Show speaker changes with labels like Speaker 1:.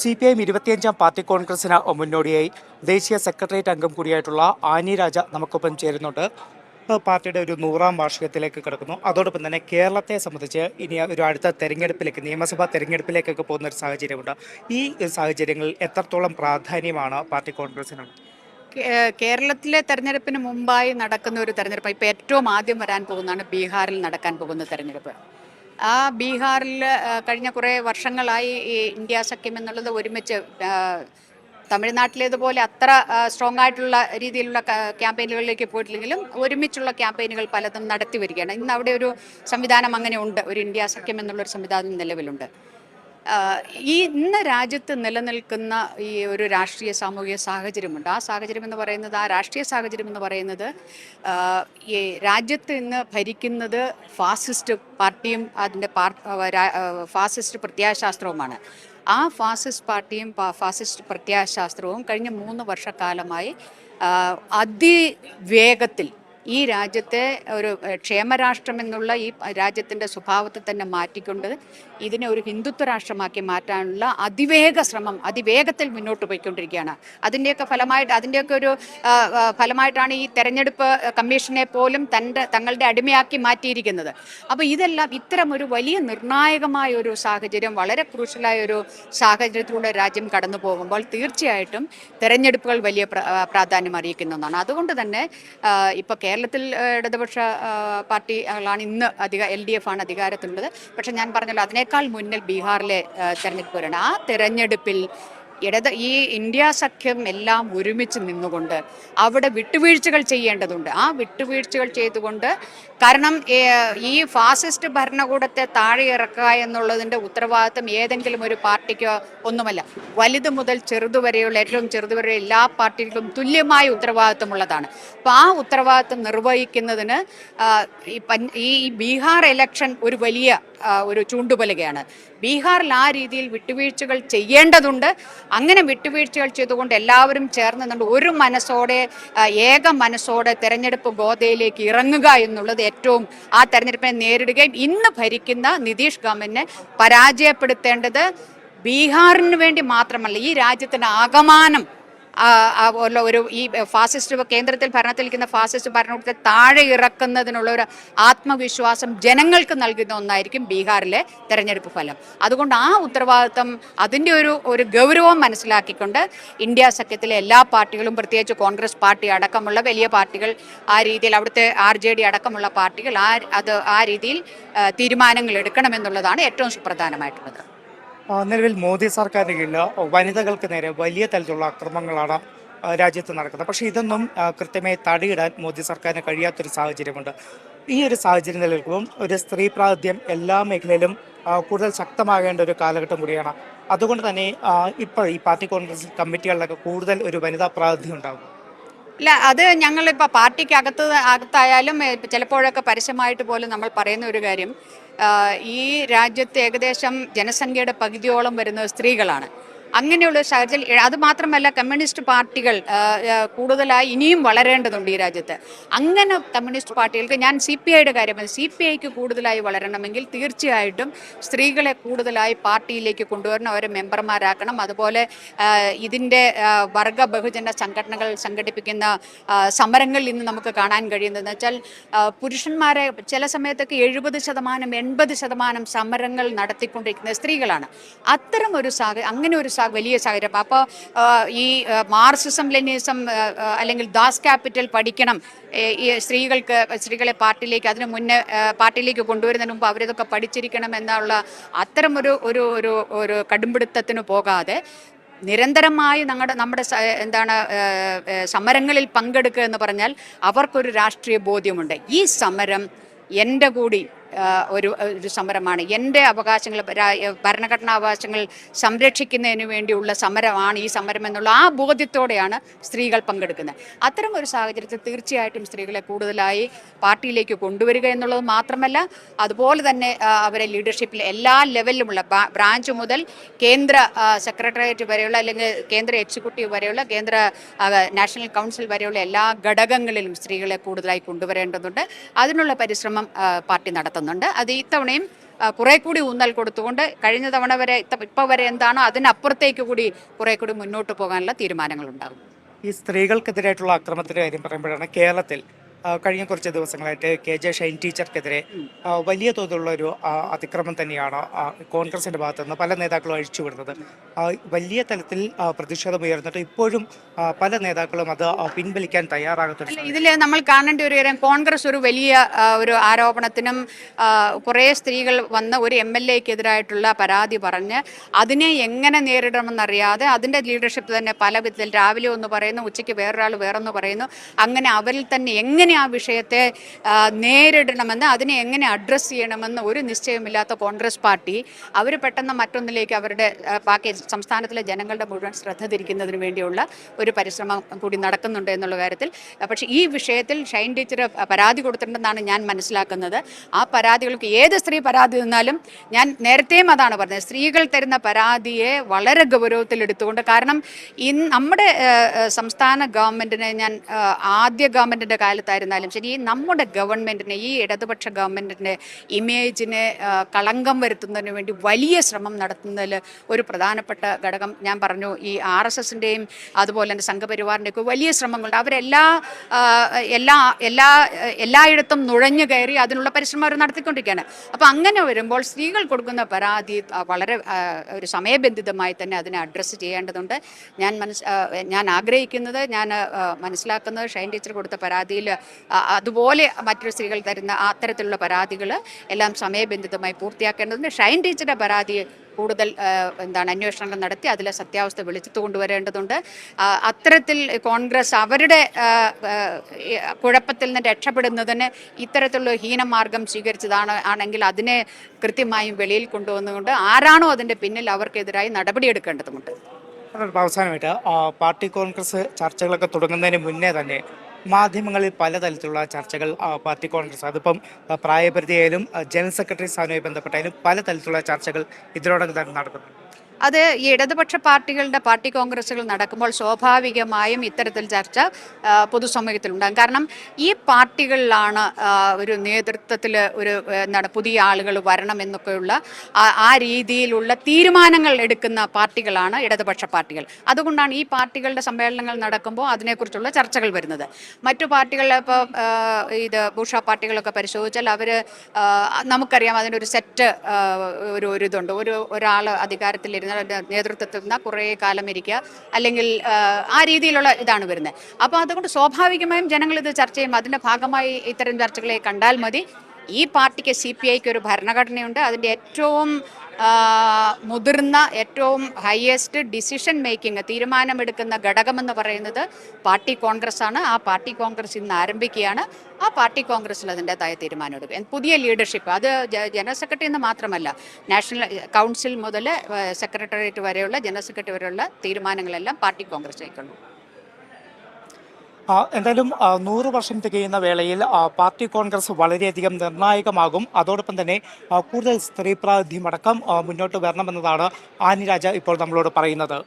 Speaker 1: C P I ഇരുപത്തിയഞ്ചാം party കോൺഗ്രസിന് മുന്നോടിയായി ദേശീയ സെക്രട്ടേറിയറ്റ് അംഗം കൂടിയായിട്ടുള്ള ആനി രാജ നമുക്കൊപ്പം ചേരുന്നുണ്ട്. പാർട്ടിയുടെ ഒരു നൂറാം വാർഷികത്തിലേക്ക് കിടക്കുന്നു. അതോടൊപ്പം തന്നെ കേരളത്തെ സംബന്ധിച്ച് ഇനി ഒരു അടുത്ത തെരഞ്ഞെടുപ്പിലേക്ക് നിയമസഭാ തെരഞ്ഞെടുപ്പിലേക്കൊക്കെ പോകുന്ന ഒരു സാഹചര്യമുണ്ട്. ഈ സാഹചര്യങ്ങളിൽ എത്രത്തോളം പ്രാധാന്യമാണ് പാർട്ടി കോൺഗ്രസിനുള്ളത്?
Speaker 2: കേരളത്തിലെ തെരഞ്ഞെടുപ്പിന് മുമ്പായി നടക്കുന്ന ഒരു തെരഞ്ഞെടുപ്പ് ഇപ്പോൾ ഏറ്റവും ആദ്യം വരാൻ പോകുന്നതാണ് ബീഹാറിൽ നടക്കാൻ പോകുന്ന തെരഞ്ഞെടുപ്പ്. ആ ബീഹാറിൽ കഴിഞ്ഞ കുറേ വർഷങ്ങളായി ഈ ഇന്ത്യ സഖ്യം എന്നുള്ളത് ഒരുമിച്ച് തമിഴ്നാട്ടിലേതുപോലെ അത്ര സ്ട്രോങ് ആയിട്ടുള്ള രീതിയിലുള്ള ക്യാമ്പയിനുകളിലേക്ക് പോയിട്ടില്ലെങ്കിലും ഒരുമിച്ചുള്ള ക്യാമ്പയിനുകൾ പലതും നടത്തി വരികയാണ്. ഇന്ന് അവിടെ ഒരു സംവിധാനം അങ്ങനെ ഉണ്ട്. ഒരു ഇന്ത്യ സഖ്യം എന്നുള്ളൊരു സംവിധാനം നിലവിലുണ്ട്. ഈ ഇന്ന് രാജ്യത്ത് നിലനിൽക്കുന്ന ഈ ഒരു രാഷ്ട്രീയ സാമൂഹിക സാഹചര്യമുണ്ട്. ആ സാഹചര്യം എന്ന് പറയുന്നത് ആ രാഷ്ട്രീയ സാഹചര്യം എന്ന് പറയുന്നത് ഈ രാജ്യത്ത് ഇന്ന് ഭരിക്കുന്നത് ഫാസിസ്റ്റ് പാർട്ടിയും അതിന്റെ ഫാസിസ്റ്റ് പ്രത്യയശാസ്ത്രവുമാണ്. ആ ഫാസിസ്റ്റ് പാർട്ടിയും ഫാസിസ്റ്റ് പ്രത്യയശാസ്ത്രവും കഴിഞ്ഞ മൂന്ന് വർഷക്കാലമായി അതിവേഗത്തിൽ ഈ രാജ്യത്തെ ഒരു ക്ഷേമരാഷ്ട്രം എന്നുള്ള ഈ രാജ്യത്തിന്റെ സ്വഭാവത്തെ തന്നെ മാറ്റിക്കൊണ്ട് ഇതിനെ ഒരു ഹിന്ദുത്വ രാഷ്ട്രമാക്കി മാറ്റാനുള്ള അതിവേഗ ശ്രമം അതിവേഗത്തിൽ മുന്നോട്ട് പോയിക്കൊണ്ടിരിക്കുകയാണ്. അതിന്റെയൊക്കെ ഫലമായിട്ട് അതിന്റെയൊക്കെ ഒരു ഫലമായിട്ടാണ് ഈ തെരഞ്ഞെടുപ്പ് കമ്മീഷനെ പോലും തന്റെ തങ്ങളുടെ അടിമയാക്കി മാറ്റിയിരിക്കുന്നത്. അപ്പോൾ ഇതെല്ലാം ഇത്തരം ഒരു വലിയ നിർണായകമായ ഒരു സാഹചര്യം വളരെ ക്രൂഷ്യലായ ഒരു സാഹചര്യത്തിലൂടെ രാജ്യം കടന്നു പോകുമ്പോൾ തീർച്ചയായിട്ടും തെരഞ്ഞെടുപ്പുകൾ വലിയ പ്രാധാന്യം അറിയിക്കുന്ന ഒന്നാണ് അതുകൊണ്ട് തന്നെ ഇപ്പോൾ കേരളത്തിൽ ഇടതുപക്ഷ പാർട്ടികളാണ് ഇന്ന് അധിക എൽ ഡി എഫ് ആണ് അധികാരത്തിലുള്ളത്. പക്ഷെ ഞാൻ പറഞ്ഞല്ലോ അതിനേക്കാൾ മുന്നിൽ ബീഹാറിലെ തെരഞ്ഞെടുപ്പ് വരണം. ആ തെരഞ്ഞെടുപ്പിൽ ഇടത് ഈ ഇന്ത്യ സഖ്യം എല്ലാം ഒരുമിച്ച് നിന്നുകൊണ്ട് അവിടെ വിട്ടുവീഴ്ചകൾ ചെയ്യേണ്ടതുണ്ട്. ആ വിട്ടുവീഴ്ചകൾ ചെയ്തുകൊണ്ട് കാരണം ഈ ഫാസിസ്റ്റ് ഭരണകൂടത്തെ താഴെ ഇറക്കുക എന്നുള്ളതിന്റെ ഉത്തരവാദിത്തം ഏതെങ്കിലും ഒരു പാർട്ടിക്കോ ഒന്നുമല്ല. വലുത് മുതൽ ചെറുതുവരെയുള്ള ഏറ്റവും ചെറുതുവരെ എല്ലാ പാർട്ടികൾക്കും തുല്യമായ ഉത്തരവാദിത്തമുള്ളതാണ്. അപ്പോൾ ആ ഉത്തരവാദിത്തം നിർവഹിക്കുന്നതിന് ഈ ബീഹാർ ഇലക്ഷൻ ഒരു വലിയ ഒരു ചൂണ്ടുപലകയാണ്. ബീഹാറിൽ ആ രീതിയിൽ വിട്ടുവീഴ്ചകൾ ചെയ്യേണ്ടതുണ്ട്. അങ്ങനെ വിട്ടുവീഴ്ചകൾ ചെയ്തുകൊണ്ട് എല്ലാവരും ചേർന്ന് നിന്നുകൊണ്ട് ഒരു മനസ്സോടെ ഏക മനസ്സോടെ തെരഞ്ഞെടുപ്പ് ഗോതയിലേക്ക് ഇറങ്ങുക എന്നുള്ളത് ഏറ്റവും ആ തെരഞ്ഞെടുപ്പിനെ നേരിടുകയും ഇന്ന് ഭരിക്കുന്ന നിതീഷ് ഗവൺമെന്റിനെ പരാജയപ്പെടുത്തേണ്ടത് ബീഹാറിന് വേണ്ടി മാത്രമല്ല ഈ രാജ്യത്തിന് ആകമാനം ഒരു ഈ ഫാസിസ്റ്റ് കേന്ദ്രത്തിൽ ഭരണത്തിലിരിക്കുന്ന ഫാസിസ്റ്റ് ഭരണകൂടത്തെ താഴെ ഇറക്കുന്നതിനുള്ള ഒരു ആത്മവിശ്വാസം ജനങ്ങൾക്ക് നൽകുന്ന ഒന്നായിരിക്കും ബീഹാറിലെ തെരഞ്ഞെടുപ്പ് ഫലം. അതുകൊണ്ട് ആ ഉത്തരവാദിത്തം അതിന്റെ ഒരു ഒരു ഗൗരവം മനസ്സിലാക്കിക്കൊണ്ട് ഇന്ത്യ സഖ്യത്തിലെ എല്ലാ പാർട്ടികളും പ്രത്യേകിച്ച് കോൺഗ്രസ് പാർട്ടി അടക്കമുള്ള വലിയ പാർട്ടികൾ ആ രീതിയിൽ അവിടുത്തെ ആർ ജെ ഡി അടക്കമുള്ള പാർട്ടികൾ ആ അത് ആ രീതിയിൽ തീരുമാനങ്ങൾ എടുക്കണമെന്നുള്ളതാണ് ഏറ്റവും സുപ്രധാനമായിട്ടുള്ളത്.
Speaker 1: നിലവിൽ മോദി സർക്കാരിന് കീഴിൽ വനിതകൾക്ക് നേരെ വലിയ തലത്തിലുള്ള അക്രമങ്ങളാണ് രാജ്യത്ത് നടക്കുന്നത്. പക്ഷേ ഇതൊന്നും കൃത്യമായി തടയിടാൻ മോദി സർക്കാരിന് കഴിയാത്തൊരു സാഹചര്യമുണ്ട്. ഈ ഒരു സാഹചര്യം നിലനിൽക്കുമ്പം ഒരു സ്ത്രീ പ്രാതിനിധ്യം എല്ലാ മേഖലയിലും കൂടുതൽ ശക്തമാകേണ്ട ഒരു കാലഘട്ടം കൂടിയാണ്. അതുകൊണ്ട് തന്നെ ഇപ്പോൾ ഈ പാർട്ടി കോൺഗ്രസ് കമ്മിറ്റികളിലൊക്കെ കൂടുതൽ ഒരു വനിതാ പ്രാതിനിധ്യം ഉണ്ടാകും.
Speaker 2: ഇല്ല അത് ഞങ്ങളിപ്പോൾ പാർട്ടിക്ക് അകത്ത് അകത്തായാലും ചിലപ്പോഴൊക്കെ പരസ്യമായിട്ട് പോലും നമ്മൾ പറയുന്ന ഒരു കാര്യം ഈ രാജ്യത്ത് ഏകദേശം ജനസംഖ്യയുടെ പകുതിയോളം വരുന്നത് സ്ത്രീകളാണ്. അങ്ങനെയുള്ള സാഹചര്യം അത് മാത്രമല്ല കമ്മ്യൂണിസ്റ്റ് പാർട്ടികൾ കൂടുതലായി ഇനിയും വളരേണ്ടതുണ്ട് ഈ രാജ്യത്ത്. അങ്ങനെ കമ്മ്യൂണിസ്റ്റ് പാർട്ടികൾക്ക് ഞാൻ സി പി ഐയുടെ കാര്യം സി പി ഐക്ക് കൂടുതലായി വളരണമെങ്കിൽ തീർച്ചയായിട്ടും സ്ത്രീകളെ കൂടുതലായി പാർട്ടിയിലേക്ക് കൊണ്ടുവരണം അവരെ മെമ്പർമാരാക്കണം. അതുപോലെ ഇതിന്റെ വർഗ ബഹുജന സംഘടനകൾ സംഘടിപ്പിക്കുന്ന സമരങ്ങളിൽ ഇന്ന് നമുക്ക് കാണാൻ കഴിയുന്നതെന്ന് വെച്ചാൽ പുരുഷന്മാരെ ചില സമയത്തൊക്കെ എഴുപത് ശതമാനം എൺപത് ശതമാനം സമരങ്ങൾ നടത്തിക്കൊണ്ടിരിക്കുന്ന സ്ത്രീകളാണ്. അത്തരം ഒരു സാഹ അങ്ങനെ ഒരു വലിയ സാഹചര്യം. അപ്പോൾ ഈ മാർസിസം ലെനിസം അല്ലെങ്കിൽ ദാസ് ക്യാപിറ്റൽ പഠിക്കണം. ഈ സ്ത്രീകൾക്ക് സ്ത്രീകളെ പാർട്ടിയിലേക്ക് അതിന് മുന്നേ പാർട്ടിയിലേക്ക് കൊണ്ടുവരുന്നതിന് മുമ്പ് അവരിതൊക്കെ പഠിച്ചിരിക്കണം എന്നുള്ള അത്തരം ഒരു ഒരു ഒരു ഒരു കടുംപിടുത്തത്തിന് പോകാതെ നിരന്തരമായി നമ്മുടെ നമ്മുടെ എന്താണ് സമരങ്ങളിൽ പങ്കെടുക്കുക എന്ന് പറഞ്ഞാൽ അവർക്കൊരു രാഷ്ട്രീയ ബോധ്യമുണ്ട്. ഈ സമരം എന്റെ കൂടി ഒരു ഒരു സമരമാണ്. എന്റെ അവകാശങ്ങൾ ഭരണഘടനാ അവകാശങ്ങൾ സംരക്ഷിക്കുന്നതിന് വേണ്ടിയുള്ള സമരമാണ് ഈ സമരം എന്നുള്ള ആ ബോധ്യത്തോടെയാണ് സ്ത്രീകൾ പങ്കെടുക്കുന്നത്. അത്തരം ഒരു സാഹചര്യത്തിൽ തീർച്ചയായിട്ടും സ്ത്രീകളെ കൂടുതലായി പാർട്ടിയിലേക്ക് കൊണ്ടുവരിക എന്നുള്ളത് മാത്രമല്ല അതുപോലെ തന്നെ അവരെ ലീഡർഷിപ്പിൽ എല്ലാ ലെവലിലുമുള്ള ബ്രാഞ്ച് മുതൽ കേന്ദ്ര സെക്രട്ടേറിയറ്റ് വരെയുള്ള അല്ലെങ്കിൽ കേന്ദ്ര എക്സിക്യൂട്ടീവ് വരെയുള്ള കേന്ദ്ര നാഷണൽ കൗൺസിൽ വരെയുള്ള എല്ലാ ഘടകങ്ങളിലും സ്ത്രീകളെ കൂടുതലായി കൊണ്ടുവരേണ്ടതുണ്ട്. അതിനുള്ള പരിശ്രമം പാർട്ടി പാർട്ടി നടത്തുന്നുണ്ട് അത് ഇത്തവണയും തവണയും കുറെ കൂടി ഊന്നൽ കൊടുത്തുകൊണ്ട് കഴിഞ്ഞ തവണ വരെ ഇപ്പോൾ വരെ എന്താണോ അതിനപ്പുറത്തേക്ക് കൂടി കുറെ കൂടി മുന്നോട്ട് പോകാനുള്ള തീരുമാനങ്ങൾ ഉണ്ടാകും
Speaker 1: ഈ സ്ത്രീകൾക്കെതിരായിട്ടുള്ള അക്രമത്തിന്റെ കാര്യം പറയുമ്പോഴാണ് കേരളത്തിൽ കഴിഞ്ഞ കുറച്ച് ദിവസങ്ങളായിട്ട് കെ ജെ ഷൈൻ ടീച്ചർക്കെതിരെ വലിയ തോതിലുള്ള ഒരു അതിക്രമം തന്നെയാണ് കോൺഗ്രസിന്റെ ഭാഗത്തു നിന്ന് പല നേതാക്കളും അഴിച്ചുവിടുന്നത് വലിയ തലത്തിൽ പ്രതിഷേധം ഉയർന്നിട്ട് ഇപ്പോഴും പല നേതാക്കളും അത് പിൻവലിക്കാൻ തയ്യാറാകത്തില്ല
Speaker 2: ഇതിൽ നമ്മൾ കാണേണ്ട ഒരു കാര്യം കോൺഗ്രസ് ഒരു വലിയ ഒരു ആരോപണത്തിനും കുറേ സ്ത്രീകൾ വന്ന് ഒരു എം എൽ എക്കെതിരായിട്ടുള്ള പരാതി പറഞ്ഞ് അതിനെ എങ്ങനെ നേരിടണമെന്നറിയാതെ അതിന്റെ ലീഡർഷിപ്പ് തന്നെ പല വിധത്തിൽ രാവിലെ ഒന്ന് പറയുന്നു ഉച്ചയ്ക്ക് വേറൊരാൾ വേറൊന്ന് പറയുന്നു. അങ്ങനെ അവരിൽ തന്നെ എങ്ങനെ ആ വിഷയത്തെ നേരിടണമെന്ന് അതിനെ എങ്ങനെ അഡ്രസ്സ് ചെയ്യണമെന്ന് ഒരു നിശ്ചയമില്ലാത്ത കോൺഗ്രസ് പാർട്ടി അവർ പെട്ടെന്ന് മറ്റൊന്നിലേക്ക് അവരുടെ ബാക്കി സംസ്ഥാനത്തിലെ ജനങ്ങളുടെ മുഴുവൻ ശ്രദ്ധ തിരിക്കുന്നതിന് വേണ്ടിയുള്ള ഒരു പരിശ്രമം കൂടി നടക്കുന്നുണ്ട് എന്നുള്ള കാര്യത്തിൽ. പക്ഷേ ഈ വിഷയത്തിൽ ഷൈൻ ടീച്ചർ പരാതി കൊടുത്തിട്ടുണ്ടെന്നാണ് ഞാൻ മനസ്സിലാക്കുന്നത്. ആ പരാതികൾക്ക് ഏത് സ്ത്രീ പരാതി നിന്നാലും ഞാൻ നേരത്തെയും അതാണ് പറഞ്ഞത്. സ്ത്രീകൾ തരുന്ന പരാതിയെ വളരെ ഗൗരവത്തിൽ എടുത്തുകൊണ്ട് കാരണം ഇന്ന് നമ്മുടെ സംസ്ഥാന ഗവൺമെന്റിനെ ഞാൻ ആദ്യ ഗവൺമെന്റിന്റെ കാലത്തായിരുന്നാലും ശരി ഈ നമ്മുടെ ഗവൺമെന്റിനെ ഈ ഇടതുപക്ഷ ഗവൺമെന്റിന്റെ ഇമേജിനെ കളങ്കം വരുത്തുന്നതിന് വേണ്ടി വലിയ ശ്രമം നടത്തുന്നതിൽ ഒരു പ്രധാനപ്പെട്ട ഘടകം ഞാൻ പറഞ്ഞു. ഈ ആർ എസ് എസിന്റെയും അതുപോലെ തന്നെ സംഘപരിവാറിന്റെ ഒക്കെ വലിയ ശ്രമങ്ങളുണ്ട്. അവരെല്ലാ എല്ലാ എല്ലാ എല്ലായിടത്തും നുഴഞ്ഞു കയറി അതിനുള്ള പരിശ്രമം അവർ നടത്തിക്കൊണ്ടിരിക്കുകയാണ്. അപ്പോൾ അങ്ങനെ വരുമ്പോൾ സ്ത്രീകൾ കൊടുക്കുന്ന പരാതി വളരെ ഒരു സമയബന്ധിതമായി തന്നെ അതിനെ അഡ്രസ്സ് ചെയ്യേണ്ടതുണ്ട്. ഞാൻ മനസ് ഞാൻ ആഗ്രഹിക്കുന്നത് ഞാൻ മനസ്സിലാക്കുന്നത് ഷൈൻ ടീച്ചർ കൊടുത്ത പരാതിയിൽ അതുപോലെ മറ്റൊരു സ്ത്രീകൾ തരുന്ന അത്തരത്തിലുള്ള പരാതികൾ എല്ലാം സമയബന്ധിതമായി പൂർത്തിയാക്കേണ്ടതുണ്ട്. ഷൈൻ ടീച്ചറുടെ പരാതി കൂടുതൽ എന്താണ് അന്വേഷണങ്ങൾ നടത്തി അതിലെ സത്യാവസ്ഥ വെളിച്ചത്ത് കൊണ്ടുവരേണ്ടതുണ്ട്. അത്തരത്തിൽ കോൺഗ്രസ് അവരുടെ കുഴപ്പത്തിൽ നിന്ന് രക്ഷപ്പെടുന്നതിന് ഇത്തരത്തിലുള്ള ഹീനമാർഗം സ്വീകരിച്ചതാണ് ആണെങ്കിൽ അതിനെ കൃത്യമായും വെളിയിൽ കൊണ്ടുവന്നുകൊണ്ട് ആരാണോ അതിന്റെ പിന്നിൽ അവർക്കെതിരായി നടപടിയെടുക്കേണ്ടതുണ്ട്
Speaker 1: അവസാനമായിട്ട് പാർട്ടി കോൺഗ്രസ് ചർച്ചകളൊക്കെ തുടങ്ങുന്നതിന് മുന്നേ തന്നെ മാധ്യമങ്ങളിൽ പലതരത്തിലുള്ള ചർച്ചകൾ പാർട്ടി കോൺഗ്രസ് അതിപ്പം പ്രായപരിധിയായാലും ജനറൽ സെക്രട്ടറി സ്ഥാനവുമായി ബന്ധപ്പെട്ടായാലും പലതരത്തിലുള്ള ചർച്ചകൾ ഇതിനോടകം തന്നെ നടക്കുന്നു
Speaker 2: അത് ഈ ഇടതുപക്ഷ പാർട്ടികളുടെ പാർട്ടി കോൺഗ്രസുകൾ നടക്കുമ്പോൾ സ്വാഭാവികമായും ഇത്തരത്തിൽ ചർച്ച പൊതുസമൂഹത്തിൽ ഉണ്ടാകും കാരണം ഈ പാർട്ടികളിലാണ് ഒരു നേതൃത്വത്തിൽ ഒരു എന്താണ് പുതിയ ആളുകൾ വരണം എന്നൊക്കെയുള്ള ആ- രീതിയിലുള്ള തീരുമാനങ്ങൾ എടുക്കുന്ന പാർട്ടികളാണ് ഇടതുപക്ഷ പാർട്ടികൾ. അതുകൊണ്ടാണ് ഈ പാർട്ടികളുടെ സമ്മേളനങ്ങൾ നടക്കുമ്പോൾ അതിനെക്കുറിച്ചുള്ള ചർച്ചകൾ വരുന്നത്. മറ്റു പാർട്ടികൾ ഇപ്പോൾ ഇത് ഭൂഷ പാർട്ടികളൊക്കെ പരിശോധിച്ചാൽ അവർ നമുക്കറിയാം അതിനൊരു സെറ്റ് ഒരു ഒരു ഇതുണ്ട്. ഒരു ഒരാൾ അധികാരത്തിലിരുന്ന നേതൃത്വത്തിൽ നിന്ന് കുറേ കാലം ഇരിക്കുക. അല്ലെങ്കിൽ ആ, രീതിയിലുള്ള ഇതാണ് വരുന്നത്. അപ്പോൾ അതുകൊണ്ട് സ്വാഭാവികമായും ജനങ്ങൾ ഇത് ചർച്ച ചെയ്യും അതിന്റെ ഭാഗമായി ഇത്തരം ചർച്ചകളെ കണ്ടാൽ മതി. ഈ പാർട്ടിക്ക് സി പി ഐക്ക് ഒരു ഭരണഘടനയുണ്ട്. അതിന്റെ ഏറ്റവും മുതിർന്ന ഏറ്റവും ഹയസ്റ്റ് ഡിസിഷൻ മേക്കിംഗ് തീരുമാനമെടുക്കുന്ന ഘടകമെന്ന് പറയുന്നത് പാർട്ടി കോൺഗ്രസ് ആണ്. ആ പാർട്ടി കോൺഗ്രസ് ഇന്ന് ആരംഭിക്കുകയാണ്. ആ പാർട്ടി കോൺഗ്രസ്സിൽ അതിന്റെതായ തീരുമാനമെടുക്കും. പുതിയ ലീഡർഷിപ്പ് അത് ജനറൽ സെക്രട്ടറി എന്ന് മാത്രമല്ല നാഷണൽ കൗൺസിൽ മുതൽ സെക്രട്ടേറിയറ്റ് വരെയുള്ള ജനറൽ സെക്രട്ടറി വരെയുള്ള തീരുമാനങ്ങളെല്ലാം പാർട്ടി കോൺഗ്രസ്
Speaker 1: ആ, എന്തായാലും നൂറ് വർഷം തികയുന്ന വേളയിൽ പാർട്ടി കോൺഗ്രസ് വളരെയധികം നിർണായകമാകും. അതോടൊപ്പം തന്നെ കൂടുതൽ സ്ത്രീ പ്രാതിനിധ്യമടക്കം അടക്കം മുന്നോട്ട് വരണമെന്നതാണ് ആനി രാജ ഇപ്പോൾ നമ്മളോട് പറയുന്നത്.